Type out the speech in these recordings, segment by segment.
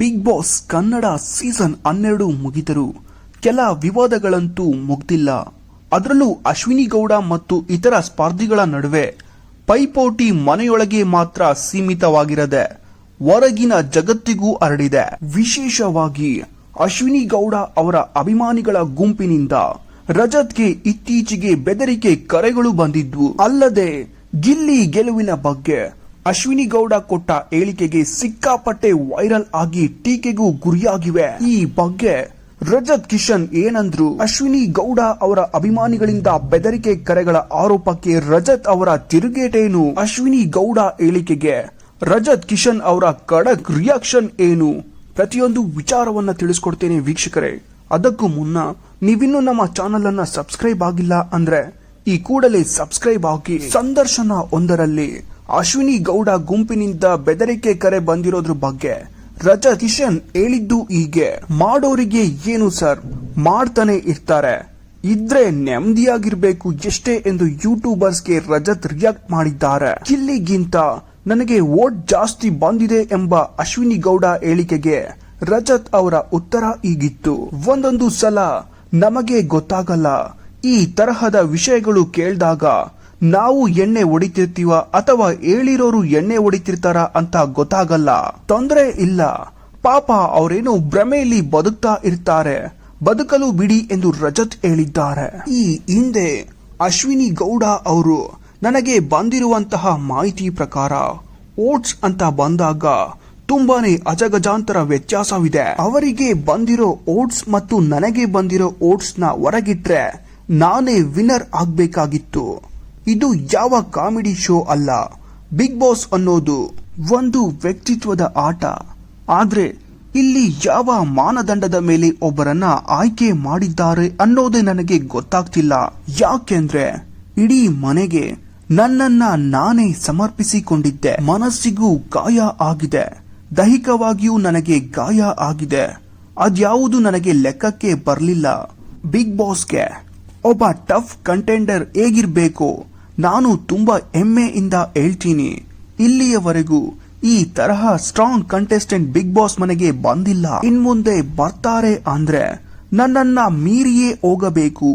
Big boss Kannada season ಹನ್ನೆರಡು ಮುಗಿದರು ಕೆಲ ವಿವಾದಗಳಂತೂ ಮುಗ್ದಿಲ್ಲ. ಅದರಲ್ಲೂ ಅಶ್ವಿನಿ ಗೌಡ ಮತ್ತು ಇತರ ಸ್ಪರ್ಧಿಗಳ ನಡುವೆ ಪೈಪೋಟಿ ಮನೆಯೊಳಗೆ ಮಾತ್ರ ಸೀಮಿತವಾಗಿರದೆ ಹೊರಗಿನ ಜಗತ್ತಿಗೂ ಹರಡಿದೆ. ವಿಶೇಷವಾಗಿ ಅಶ್ವಿನಿ ಗೌಡ ಅವರ ಅಭಿಮಾನಿಗಳ ಗುಂಪಿನಿಂದ ರಜತ್ಗೆ ಇತ್ತೀಚೆಗೆ ಬೆದರಿಕೆ ಕರೆಗಳು ಬಂದಿದ್ವು. ಅಲ್ಲದೆ ಗಿಲ್ಲಿ ಗೆಲುವಿನ ಬಗ್ಗೆ ಅಶ್ವಿನಿ ಗೌಡ ಕೊಟ್ಟ ಹೇಳಿಕೆಗೆ ಸಿಕ್ಕಾಪಟ್ಟೆ ವೈರಲ್ ಆಗಿ ಟೀಕೆಗೂ ಗುರಿಯಾಗಿವೆ. ಈ ಬಗ್ಗೆ ರಜತ್ ಕಿಶನ್ ಏನಂದ್ರು, ಅಶ್ವಿನಿ ಗೌಡ ಅವರ ಅಭಿಮಾನಿಗಳಿಂದ ಬೆದರಿಕೆ ಕರೆಗಳ ಆರೋಪಕ್ಕೆ ರಜತ್ ಅವರ ತಿರುಗೇಟೇನು? ಅಶ್ವಿನಿ ಗೌಡ ಹೇಳಿಕೆಗೆ ರಜತ್ ಕಿಶನ್ ಅವರ ಕಡಕ್ ರಿಯಾಕ್ಷನ್ ಏನು? ಪ್ರತಿಯೊಂದು ವಿಚಾರವನ್ನ ತಿಳಿಸ್ಕೊಡ್ತೇನೆ ವೀಕ್ಷಕರೇ. ಅದಕ್ಕೂ ಮುನ್ನ ನೀವಿನ್ನೂ ನಮ್ಮ ಚಾನೆಲ್ ಅನ್ನ ಸಬ್ಸ್ಕ್ರೈಬ್ ಆಗಿಲ್ಲ ಅಂದ್ರೆ ಈ ಕೂಡಲೇ ಸಬ್ಸ್ಕ್ರೈಬ್ ಆಗಿ ಸಂದರ್ಶನ ಒಂದರಲ್ಲಿ ಅಶ್ವಿನಿ ಗೌಡ ಗುಂಪಿನಿಂದ ಬೆದರಿಕೆ ಕರೆ ಬಂದಿರೋದ್ರ ಬಗ್ಗೆ ರಜತ್ ಕಿಶನ್ ಹೇಳಿದ್ದು ಹೀಗೆ. ಮಾಡೋರಿಗೆ ಏನು ಸರ್? ಮಾಡ್ತಾನೆ ಇರ್ತಾರೆ. ಇದ್ರೆ ನೆಮ್ಮದಿಯಾಗಿರ್ಬೇಕು ಎಷ್ಟೇ ಎಂದು ಯೂಟ್ಯೂಬರ್ಸ್ಗೆ ರಜತ್ ರಿಯಾಕ್ಟ್ ಮಾಡಿದ್ದಾರೆ. ಗಿಲ್ಲಿಗಿಂತ ನನಗೆ ವೋಟ್ ಜಾಸ್ತಿ ಬಂದಿದೆ ಎಂಬ ಅಶ್ವಿನಿ ಗೌಡ ಹೇಳಿಕೆಗೆ ರಜತ್ ಅವರ ಉತ್ತರ ಈಗಿತ್ತು. ಒಂದೊಂದು ಸಲ ನಮಗೆ ಗೊತ್ತಾಗಲ್ಲ. ಈ ತರಹದ ವಿಷಯಗಳು ಕೇಳಿದಾಗ ನಾವು ಎಣ್ಣೆ ಹೊಡಿತಿರ್ತೀವ ಅಥವಾ ಹೇಳಿರೋರು ಎಣ್ಣೆ ಹೊಡಿತಿರ್ತಾರ ಅಂತ ಗೊತ್ತಾಗಲ್ಲ. ತೊಂದರೆ ಇಲ್ಲ. ಪಾಪ ಅವರೇನು ಭ್ರಮೆಯಲ್ಲಿ ಬದುಕ್ತಾ ಇರ್ತಾರೆ. ಬದುಕಲು ಬಿಡಿ ಎಂದು ರಜತ್ ಹೇಳಿದ್ದಾರೆ. ಈ ಹಿಂದೆ ಅಶ್ವಿನಿ ಗೌಡ ಅವರು ನನಗೆ ಬಂದಿರುವಂತಹ ಮಾಹಿತಿ ಪ್ರಕಾರ ಓಟ್ಸ್ ಅಂತ ಬಂದಾಗ ತುಂಬಾನೇ ಅಜಗಜಾಂತರ ವ್ಯತ್ಯಾಸವಿದೆ. ಅವರಿಗೆ ಬಂದಿರೋ ಓಟ್ಸ್ ಮತ್ತು ನನಗೆ ಬಂದಿರೋ ಓಟ್ಸ್ನ ಹೊರಗಿಟ್ರೆ ನಾನೇ ವಿನ್ನರ್ ಆಗ್ಬೇಕಾಗಿತ್ತು. ಇದು ಯಾವ ಕಾಮಿಡಿ ಶೋ ಅಲ್ಲ. ಬಿಗ್ ಬಾಸ್ ಅನ್ನೋದು ಒಂದು ವ್ಯಕ್ತಿತ್ವದ ಆಟ. ಆದ್ರೆ ಇಲ್ಲಿ ಯಾವ ಮಾನದಂಡದ ಮೇಲೆ ಒಬ್ಬರನ್ನ ಆಯ್ಕೆ ಮಾಡಿದ್ದಾರೆ ಅನ್ನೋದೇ ನನಗೆ ಗೊತ್ತಾಗ್ತಿಲ್ಲ. ಯಾಕೆಂದ್ರೆ ಇಡೀ ಮನೆಗೆ ನನ್ನನ್ನ ನಾನೇ ಸಮರ್ಪಿಸಿಕೊಂಡಿದ್ದೆ. ಮನಸ್ಸಿಗೂ ಗಾಯ ಆಗಿದೆ. ದೈಹಿಕವಾಗಿಯೂ ನನಗೆ ಗಾಯ ಆಗಿದೆ. ಅದ್ಯಾವುದು ನನಗೆ ಲೆಕ್ಕಕ್ಕೆ ಬರಲಿಲ್ಲ. ಬಿಗ್ ಬಾಸ್ಗೆ ಒಬ್ಬ ಟಫ್ ಕಂಟೆಂಡರ್ ಹೇಗಿರ್ಬೇಕು? ನಾನು ತುಂಬಾ ಹೆಮ್ಮೆಯಿಂದ ಹೇಳ್ತೀನಿ, ಇಲ್ಲಿಯವರೆಗೂ ಈ ತರಹ ಸ್ಟ್ರಾಂಗ್ ಕಂಟೆಸ್ಟೆಂಟ್ ಬಿಗ್ ಬಾಸ್ ಮನೆಗೆ ಬಂದಿಲ್ಲ. ಇನ್ಮುಂದೆ ಬರ್ತಾರೆ ಅಂದ್ರೆ ನನ್ನನ್ನ ಮೀರಿಯೇ ಹೋಗಬೇಕು.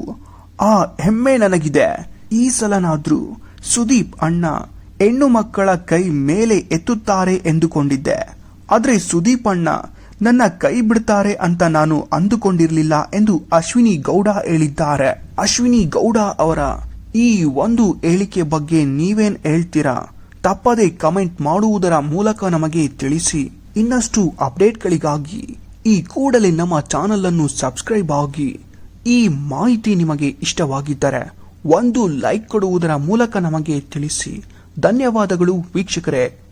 ಆ ಹೆಮ್ಮೆ ನನಗಿದೆ. ಈ ಸಲನಾದ್ರೂ ಸುದೀಪ್ ಅಣ್ಣ ಹೆಣ್ಣು ಮಕ್ಕಳ ಕೈ ಮೇಲೆ ಎತ್ತುತ್ತಾರೆ ಎಂದುಕೊಂಡಿದ್ದೆ. ಆದ್ರೆ ಸುದೀಪ್ ಅಣ್ಣ ನನ್ನ ಕೈ ಬಿಡ್ತಾರೆ ಅಂತ ನಾನು ಅಂದುಕೊಂಡಿರಲಿಲ್ಲ ಎಂದು ಅಶ್ವಿನಿ ಗೌಡ ಹೇಳಿದ್ದಾರೆ. ಅಶ್ವಿನಿ ಗೌಡ ಅವರ ಈ ಒಂದು ಹೇಳಿಕೆ ಬಗ್ಗೆ ನೀವೇನ್ ಹೇಳ್ತೀರಾ? ತಪ್ಪದೆ ಕಮೆಂಟ್ ಮಾಡುವುದರ ಮೂಲಕ ನಮಗೆ ತಿಳಿಸಿ. ಇನ್ನಷ್ಟು ಅಪ್ಡೇಟ್ಗಳಿಗಾಗಿ ಈ ಕೂಡಲೇ ನಮ್ಮ ಚಾನಲ್ ಅನ್ನು ಸಬ್ಸ್ಕ್ರೈಬ್ ಆಗಿ. ಈ ಮಾಹಿತಿ ನಿಮಗೆ ಇಷ್ಟವಾಗಿದ್ದರೆ ಒಂದು ಲೈಕ್ ಕೊಡುವುದರ ಮೂಲಕ ನಮಗೆ ತಿಳಿಸಿ. ಧನ್ಯವಾದಗಳು ವೀಕ್ಷಕರೇ.